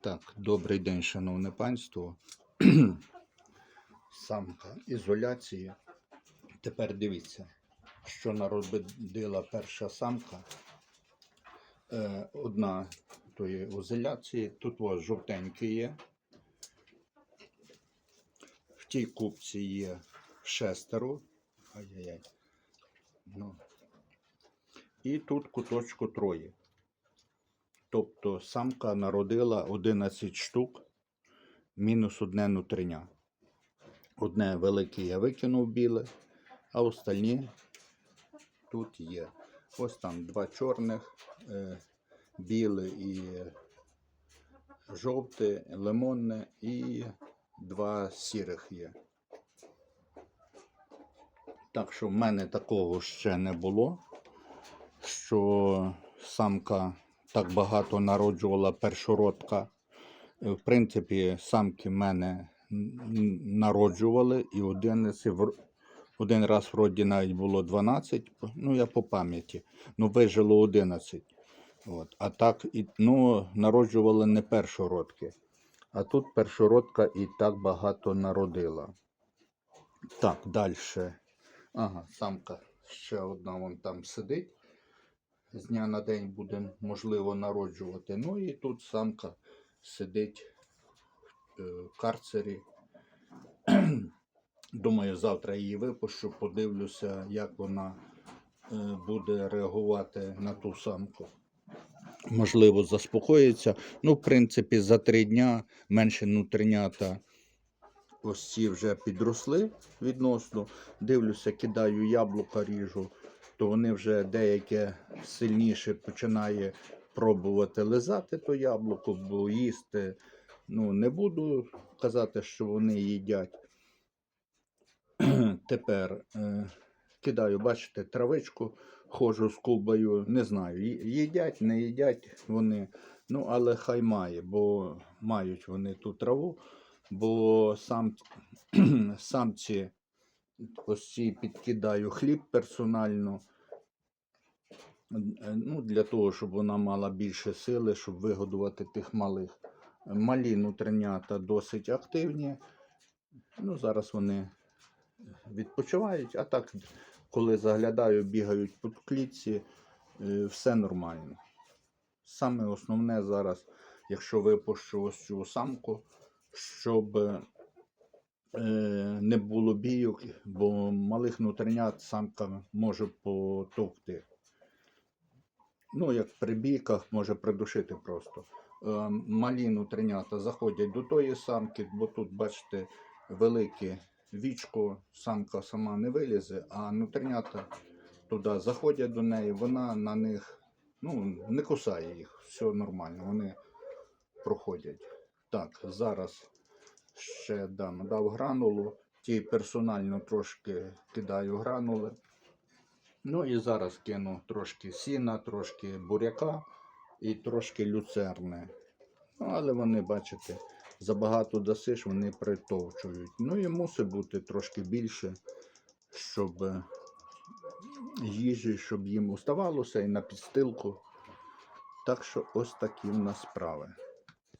Так, добрий день, шановне панство. Самка ізоляції. Тепер дивіться, що народила перша самка. Е, одна тої ізоляції. Тут ось жовтенький є. В тій купці є шестеро. Ай-яй-яй. Ну. І тут куточку троє. Тобто самка народила 11 штук, мінус одне нутриня. Одне велике я викинув біле, а остальні тут є. Ось там два чорних, е, біле і жовте, лимонне і два сірих є. Так що в мене такого ще не було, що самка так багато народжувала першородка. Е, В принципі, самки мене народжували, і один, один раз вроді навіть було 12, ну я по пам'яті, ну вижило 11. От. А так, ну, народжували не першородки. А тут першородка і так багато народила. Так, далі. Ага, самка ще одна вон там сидить з дня на день буде можливо народжувати. Ну і тут самка сидить е, в карцері. Думаю, завтра її випущу, подивлюся, як вона е, буде реагувати на ту самку. Можливо, заспокоїться. Ну, в принципі, за три дня менше нутринята ось ці вже підросли відносно. Дивлюся, кидаю яблука, ріжу то вони вже деяке сильніше починає пробувати лизати то яблуко, бо їсти. Ну, не буду казати, що вони їдять. Тепер е, кидаю, бачите, травичку, ходжу з кубою, не знаю, їдять, не їдять вони. Ну, але хай має, бо мають вони ту траву, бо сам, самці ці підкидаю хліб персонально. Е, Ну, для того, щоб вона мала більше сили, щоб вигодувати тих малих. Малі нутринята досить активні. Ну, зараз вони відпочивають, а так, коли заглядаю, бігають по клітці, е, все нормально. Саме основне зараз, якщо випущу ось цю самку, щоб е, не було бійок, бо малих нутринят самка може потовкти. Ну, як при бійках може придушити просто. Е, Малі нутринята заходять до тої самки, бо тут, бачите, велике вічко, самка сама не вилізе, а нутринята туди заходять до неї, вона на них ну, не кусає їх, все нормально, вони проходять. Так, зараз ще дам, дав гранулу, ті персонально трошки кидаю гранули. Ну і зараз кину трошки сіна, трошки буряка і трошки люцерни. Ну, але вони, бачите, забагато дасиш, вони притовчують. Ну і мусить бути трошки більше, щоб е, їжі, щоб їм уставалося і на підстилку. Так що ось такі в нас справи.